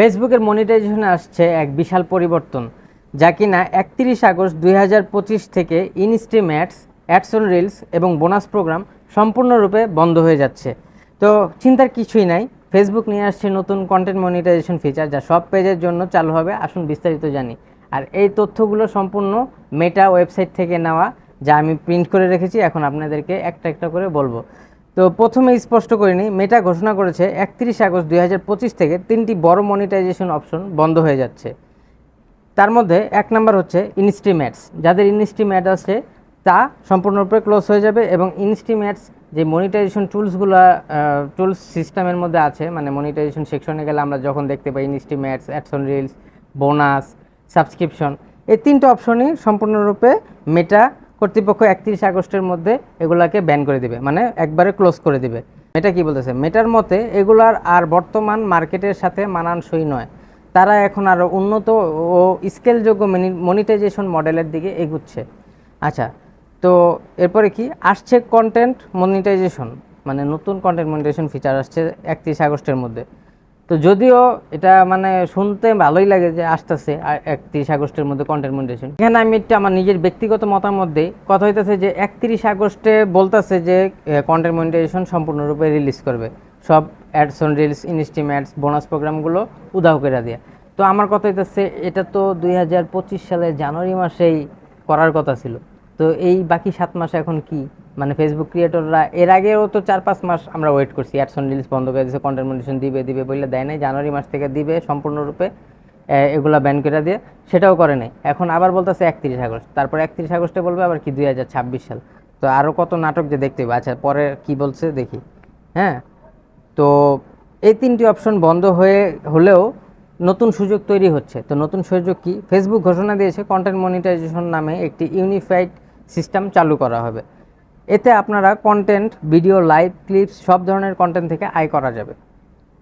ফেসবুকের মনিটাইজেশনে আসছে এক বিশাল পরিবর্তন, যা কিনা একত্রিশ আগস্ট দুই হাজার পঁচিশ থেকে instream ads ads on reels এবং বোনাস প্রোগ্রাম সম্পূর্ণরূপে বন্ধ হয়ে যাচ্ছে। তো চিন্তার কিছুই নাই, ফেসবুক নিয়ে আসছে নতুন কন্টেন্ট মনিটাইজেশন ফিচার যা সব পেজের জন্য চালু হবে, আসুন বিস্তারিত জানি। আর এই তথ্যগুলো সম্পূর্ণ মেটা ওয়েবসাইট থেকে নেওয়া, যা আমি প্রিন্ট করে রেখেছি, এখন আপনাদেরকে একটা একটা করে বলব। তো প্রথমে স্পষ্ট করে নিই মেটা ঘোষণা করেছে একত্রিশ আগস্ট দুই হাজার পঁচিশ থেকে তিনটি বড় মনিটাইজেশন অপশন বন্ধ হয়ে যাচ্ছে। তার মধ্যে এক নাম্বার হচ্ছে ইনস্ট্রিম্যাটস যাদের ইনস্ট্রিম্যাট আছে, তা সম্পূর্ণরূপে ক্লোজ হয়ে যাবে এবং ইনস্ট্রিম্যাটস যে মনিটাইজেশন টুলসগুলো টুলস সিস্টেমের মধ্যে আছে মানে মনিটাইজেশন সেকশনে গেলে আমরা যখন দেখতে পাই instream ads ads on reels bonus subscription এই তিনটে অপশনই সম্পূর্ণরূপে মেটা কর্তৃপক্ষ একত্রিশ আগস্টের মধ্যে এগুলাকে ব্যান করে দিবে মানে একবারে ক্লোজ করে দিবে। মেটা কি বলতেছে? মেটার মতে এগুলার আর বর্তমান মার্কেটের সাথে মানানসই নয়। তারা এখন আরও উন্নত ও স্কেলযোগ্য মনিটাইজেশন মডেলের দিকে এগুচ্ছে। আচ্ছা তো এরপরে কি? আসছে কন্টেন্ট মনিটাইজেশন মানে নতুন কন্টেন্ট মনিটাইজেশন ফিচার আসছে একত্রিশ আগস্টের মধ্যে। তো যদিও এটা মানে শুনতে ভালোই লাগে যে আসতেছে একত্রিশ আগস্টের মধ্যে কন্টেন্ট মনিটাইজেশন এখানে আমি একটা আমার নিজের ব্যক্তিগত মতামত দিই। কথা হইতেছে যে একত্রিশ আগস্টে বলতেছে যে কন্টেন্ট মনিটাইজেশন সম্পূর্ণরূপে রিলিজ করবে। সব ads on reels instream ads bonus প্রোগ্রামগুলো উদাহ করে দেয়া। তো আমার কথা হইতেছে, এটা তো দুই সালের জানুয়ারি মাসেই করার কথা ছিল। তো এই বাকি সাত মাস এখন কি? মানে ফেসবুক ক্রিয়েটররা এর আগেও তো চার পাঁচ মাস আমরা ওয়েট করছি অ্যাডসন রিলস বন্ধ করে দিয়েছে কন্টেন্ট মনিটেশন দিবে দিবে বললে দেয় নাই, জানুয়ারি মাস থেকে দিবে সম্পূর্ণরূপে এগুলা ব্যান করে দিয়ে, সেটাও করে নাই। এখন আবার বলতেছে একত্রিশ আগস্ট, তারপর একত্রিশ আগস্টে বলবে আবার কি দুই হাজার ছাব্বিশ সাল। তো আরও কত নাটক যে দেখতে হবে আচ্ছা পরে কি বলছে দেখি হ্যাঁ? তো এই তিনটি অপশন বন্ধ হয়ে হলেও নতুন সুযোগ তৈরি হচ্ছে। তো নতুন সুযোগ কি? ফেসবুক ঘোষণা দিয়েছে কন্টেন্ট মনিটাইজেশন নামে একটি ইউনিফাইড সিস্টেম চালু করা হবে। এতে আপনারা কন্টেন্ট ভিডিও লাইভ ক্লিপস সব ধরনের কন্টেন্ট থেকে আয় করা যাবে।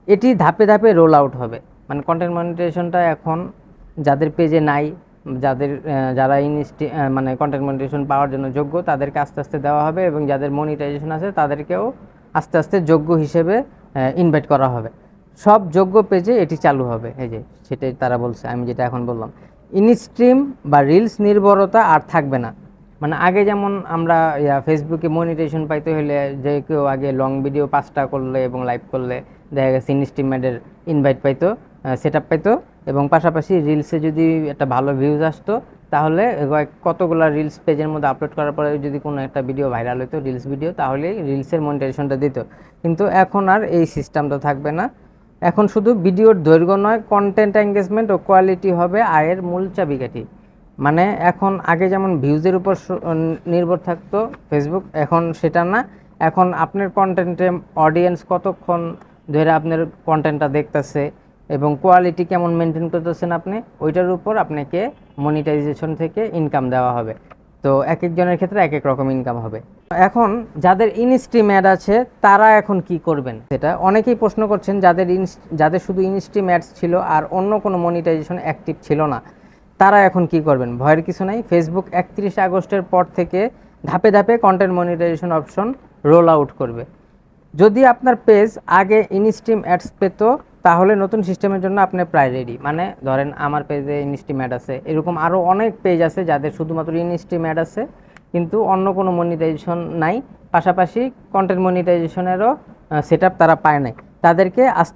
এটি ধাপে ধাপে রোল আউট হবে। মানে কন্টেন্ট মনিটাইজেশনটা এখন যাদের পেজে নাই, যাদের যারা ইনস্টি মানে কন্টেন্ট মনিটাইজেশন পাওয়ার জন্য যোগ্য, তাদেরকে আস্তে আস্তে দেওয়া হবে এবং যাদের মনিটাইজেশন আছে, তাদেরকেও আস্তে আস্তে যোগ্য হিসেবে ইনভাইট করা হবে। সব যোগ্য পেজে এটি চালু হবে। এই যে, সেটাই তারা বলছে, আমি যেটা এখন বললাম। ইনস্ট্রিম বা রিলস নির্ভরতা আর থাকবে না। মানে আগে যেমন আমরা, ইয়া ফেসবুকে মনিটেশন পাইতে হলে যে কেউ আগে লং ভিডিও পাঁচটা করলে এবং লাইভ করলে দেখা গেছে ইনস্টিমেটের ইনভাইট পাইতো সেট আপ পাইতো এবং পাশাপাশি রিলসে যদি একটা ভালো ভিউজ আসতো, তাহলে কতগুলা রিলস পেজের মধ্যে আপলোড করার পরে যদি কোনো একটা ভিডিও ভাইরাল হতো রিলস ভিডিও তাহলে রিলসের মনিটাইজেশনটা দিত। কিন্তু এখন আর এই সিস্টেমটা থাকবে না। এখন শুধু ভিডিওর দৈর্ঘ্য নয় কন্টেন্ট এঙ্গেজমেন্ট ও কোয়ালিটি হবে, আয়ের মূল চাবিকাঠি। মানে এখন আগে যেমন ভিউজের উপর নির্ভর থাকতো ফেসবুক এখন সেটা না। এখন আপনার কন্টেন্টে অডিয়েন্স কতক্ষণ ধরে আপনার কন্টেন্টটা দেখতেছে এবং কোয়ালিটি কেমন মেনটেন করতেছেন আপনি, ওইটার উপর আপনাকে মনিটাইজেশন থেকে ইনকাম দেওয়া হবে। তো এক একজনের ক্ষেত্রে এক এক রকম ইনকাম হবে। এখন যাদের ইনস্ট্রিম অ্যাড আছে, তারা এখন কি করবেন? সেটা অনেকেই প্রশ্ন করছেন, যাদের যাদের শুধু ইনস্ট্রিম অ্যাডস ছিল আর অন্য কোনো মনিটাইজেশন অ্যাক্টিভ ছিল না। তারা এখন কি করবেন? ভয়ের কিছু নাই। ফেসবুক একত্রিশ আগস্টের পর থেকে ধাপে ধাপে content monetization option roll out করবে। যদি আপনার পেজ আগে ইনস্ট্রিম অ্যাডস পেত, তাহলে নতুন সিস্টেমের জন্য আপনি প্রায় রেডি মানে ধরেন আমার পেজে ইনস্ট্রিম অ্যাড আছে। এরকম আরও অনেক পেজ আছে যাদের শুধুমাত্র ইনস্ট্রিম অ্যাড আছে, কিন্তু অন্য কোনো মনিটাইজেশন নাই। পাশাপাশি কন্টেন্ট মনিটাইজেশনেরও সেট তারা পায় নাই। তাদেরকে আজ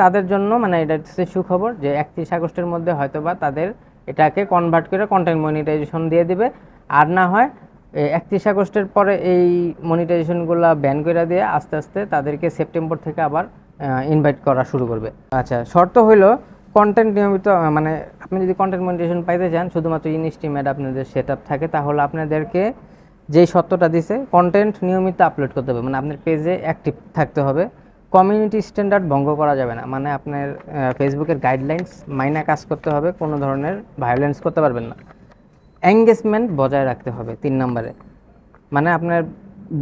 তাদের জন্য মানে এটা হচ্ছে সুখবর যে একত্রিশ আগস্টের মধ্যে হয়তোবা তাদের এটাকে কনভার্ট করে কন্টেন্ট মনিটাইজেশন দিয়ে দিবে। আর না হয় একত্রিশ আগস্টের পরে এই মনিটাইজেশনগুলো ব্যান করে দিয়ে আস্তে আস্তে তাদেরকে সেপ্টেম্বর থেকে আবার ইনভাইট করা শুরু করবে। আচ্ছা শর্ত হইল কন্টেন্ট নিয়মিত মানে আপনি যদি কন্টেন্ট মনিটাইজেশন পাইতে চান, শুধুমাত্র ইনস্টিমেট আপনাদের সেট থাকে, তাহলে আপনাদেরকে যেই সত্যটা দিছে কন্টেন্ট নিয়মিত আপলোড করতে হবে। মানে আপনার পেজে অ্যাক্টিভ থাকতে হবে। কমিউনিটি স্ট্যান্ডার্ড ভঙ্গ করা যাবে না। মানে আপনার ফেসবুকের গাইডলাইন্স মাইনা কাজ করতে হবে, কোনো ধরনের ভায়োলেন্স করতে পারবেন না। এঙ্গেজমেন্ট বজায় রাখতে হবে তিন নম্বরে। মানে আপনার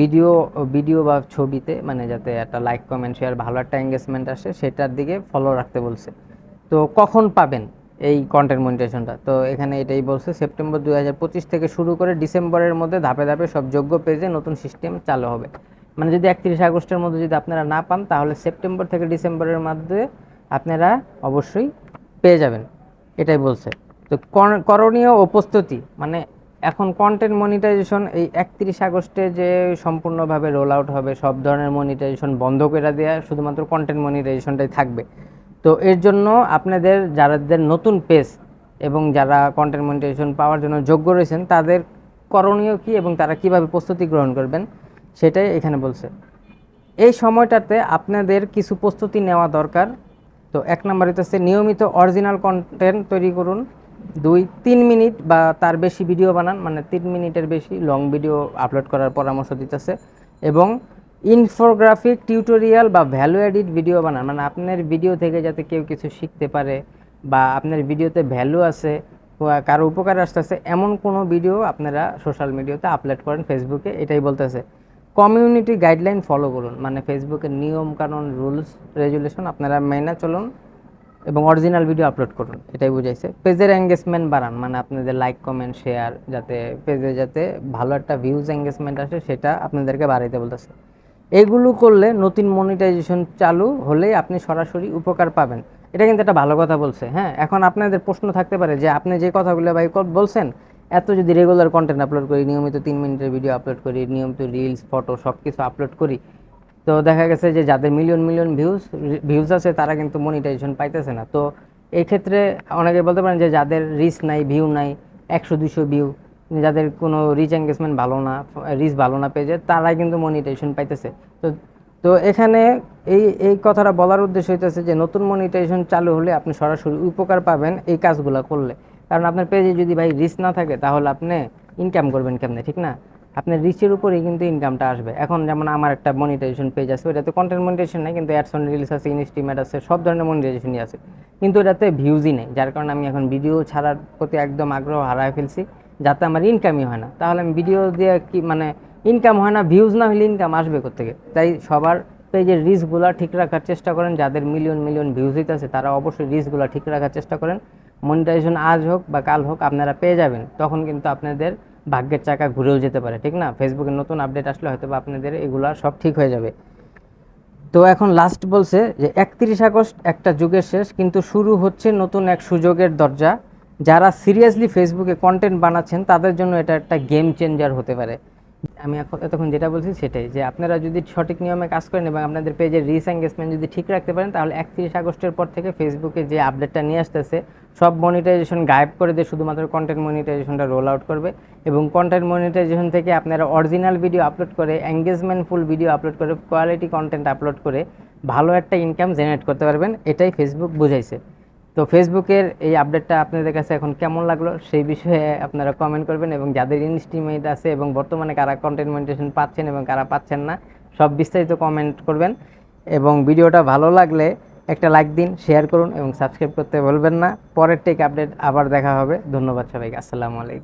ভিডিও ভিডিও বা ছবিতে মানে যাতে একটা লাইক কমেন্ট শেয়ার ভালো একটা এঙ্গেজমেন্ট আসে, সেটার দিকে ফলো রাখতে বলছে। তো কখন পাবেন এই কন্টেন্ট মনিটেশনটা তো এখানে এটাই বলছে সেপ্টেম্বর দুই হাজার পঁচিশ থেকে শুরু করে ডিসেম্বরের মধ্যে ধাপে ধাপে সব যোগ্য পেজে নতুন সিস্টেম চালু হবে। মানে যদি একত্রিশ আগস্টের মধ্যে যদি আপনারা না পান, তাহলে সেপ্টেম্বর থেকে ডিসেম্বরের মধ্যে আপনারা অবশ্যই পেয়ে যাবেন। এটাই বলছে। তো করণীয় ও প্রস্তুতি মানে এখন কন্টেন্ট মনিটাইজেশন এই একত্রিশ আগস্টে যে সম্পূর্ণভাবে রোল আউট হবে, সব ধরনের মনিটাইজেশন বন্ধ করে দেওয়া শুধুমাত্র কন্টেন্ট মনিটাইজেশনটাই থাকবে। তো এর জন্য আপনাদের যাদের নতুন পেজ এবং যারা কন্টেন্ট মনিটাইজেশন পাওয়ার জন্য যোগ্য রয়েছেন, তাদের করণীয় কী এবং তারা কীভাবে প্রস্তুতি গ্রহণ করবেন? সেটাই এখানে বলছে। এই সময়টাতে আপনাদের কিছু প্রস্তুতি নেওয়া দরকার। তো এক নম্বর হচ্ছে নিয়মিত অরিজিনাল কন্টেন্ট তৈরি করুন। দুই, তিন মিনিট বা তার বেশি ভিডিও বানান মানে তিন মিনিটের বেশি লং ভিডিও আপলোড করার পরামর্শ দিতেছে। এবং ইনফোগ্রাফিক টিউটোরিয়াল বা ভ্যালু এডিট ভিডিও বানান মানে আপনার ভিডিও থেকে যাতে কেউ কিছু শিখতে পারে বা আপনার ভিডিওতে ভ্যালু আছে কারও উপকার আসতেছে, এমন কোনো ভিডিও আপনারা সোশ্যাল মিডিয়াতে আপলোড করেন ফেসবুকে এটাই বলতেছে। কমিউনিটি গাইডলাইন ফলো করুন। মানে ফেসবুকের নিয়ম কানুন, রুলস রেগুলেশন আপনারা মেনে চলুন এবং অরিজিনাল ভিডিও আপলোড করুন। এটাই বুঝাইছে। পেজের এঙ্গেজমেন্ট বাড়ান। মানে আপনাদের লাইক কমেন্ট শেয়ার যাতে পেজে যাতে ভালো একটা ভিউজ এঙ্গেজমেন্ট আসে সেটা আপনাদেরকে বাড়াইতে বলতেছে। এগুলো করলে নতুন মনিটাইজেশন চালু হলেই আপনি সরাসরি উপকার পাবেন। এটা কিন্তু একটা ভালো কথা বলছে। হ্যাঁ এখন আপনাদের প্রশ্ন থাকতে পারে যে আপনি যে কথাগুলো ভাই বলছেন এত যদি রেগুলার কন্টেন্ট আপলোড করি, নিয়মিত তিন মিনিটের ভিডিও আপলোড করি, নিয়মিত রিলস ফটো সব কিছু আপলোড করি, তো দেখা গেছে যে যাদের মিলিয়ন মিলিয়ন ভিউজ ভিউজ আছে, তারা কিন্তু মনিটাইজেশন পাইতেছে না। তো এই ক্ষেত্রে অনেকে বলতে পারেন যে যাদের রিচ নাই ভিউ নাই, একশো, দুশো ভিউ যাদের কোনো রিচ এঙ্গেজমেন্ট ভালো না রিচ ভালো না পেজে তারাই কিন্তু মনিটাইজেশন পাইতেছে। তো তো এখানে এই এই কথাটা বলার উদ্দেশ্য হইতেছে যে নতুন মনিটাইজেশন চালু হলে আপনি সরাসরি উপকার পাবেন এই কাজগুলো করলে। কারণ আপনার পেজে যদি ভাই রিচ না থাকে, তাহলে আপনি ইনকাম করবেন কেমনে, ঠিক না? আপনার রিচের উপরেই কিন্তু ইনকামটা আসবে। এখন যেমন আমার একটা মনিটাইজেশন পেজ আছে ওটাতে কন্টেন্ট মনিটাইজেশন নেই, কিন্তু অ্যাডস অন রিলস আছে ইনস্টিমেট আছে, সব ধরনের মনিটাইজেশনই আছে। কিন্তু এটাতে ভিউজই নেই, যার কারণে আমি এখন ভিডিও ছাড়ার প্রতি একদম আগ্রহ হারায় ফেলছি, যাতে আমার ইনকামই হয় না। তাহলে আমি ভিডিও দিয়ে কি মানে ইনকাম হয় না ভিউজ না হলে ইনকাম আসবে কোথেকে তাই সবার পেজের রিস্কগুলো ঠিক রাখার চেষ্টা করেন, যাদের মিলিয়ন মিলিয়ন ভিউজ আছে তারা অবশ্যই রিস্কগুলো ঠিক রাখার চেষ্টা করেন। মনিটাইজেশন আজ হোক বা কাল হোক আপনারা পেয়ে যাবেন, তখন কিন্তু আপনাদের ভাগ্যের চাকা ঘুরেও যেতে পারে, ঠিক না? ফেসবুকে নতুন আপডেট আসলে হয়তো বা আপনাদের এগুলা সব ঠিক হয়ে যাবে। তো এখন লাস্ট বলছে যে একত্রিশ আগস্ট একটা যুগের শেষ, কিন্তু শুরু হচ্ছে নতুন এক সুযোগের দরজা। যারা সিরিয়াসলি ফেসবুকে কন্টেন্ট বানাচ্ছেন, তাদের জন্য এটা একটা গেম চেঞ্জার হতে পারে। আমি এখন এতক্ষণ যেটা বলছি সেটাই যে আপনারা যদি সঠিক নিয়মে কাজ করেন এবং আপনাদের পেজের রিস এঙ্গেজমেন্ট যদি ঠিক রাখতে পারেন, তাহলে একত্রিশ আগস্টের পর থেকে ফেসবুকে যে আপডেটটা নিয়ে আসতেছে, সব মনিটাইজেশন গায়েব করে দিয়ে শুধুমাত্র কন্টেন্ট মনিটাইজেশনটা রোল আউট করবে এবং কন্টেন্ট মনিটাইজেশন থেকে আপনারা অরিজিনাল ভিডিও আপলোড করে এঙ্গেজমেন্টফুল ভিডিও আপলোড করে কোয়ালিটি কন্টেন্ট আপলোড করে ভালো একটা ইনকাম জেনারেট করতে পারবেন। এটাই ফেসবুক বুঝাইছে। তো ফেসবুকের এই আপডেটটা আপনাদের কাছে এখন কেমন লাগল সেই বিষয়ে আপনারা কমেন্ট করবেন এবং যাদের ইনস্টিমেট আছে এবং বর্তমানে কারা কন্টেন্ট মনিটেশন পাচ্ছেন এবং কারা পাচ্ছেন না, সব বিস্তারিত কমেন্ট করবেন। এবং ভিডিওটা ভালো লাগলে একটা লাইক দিন শেয়ার করুন এবং সাবস্ক্রাইব করতে বলবেন না। পরের টেক আপডেট আবার দেখা হবে। ধন্যবাদ সবাইকে। আসসালামু আলাইকুম।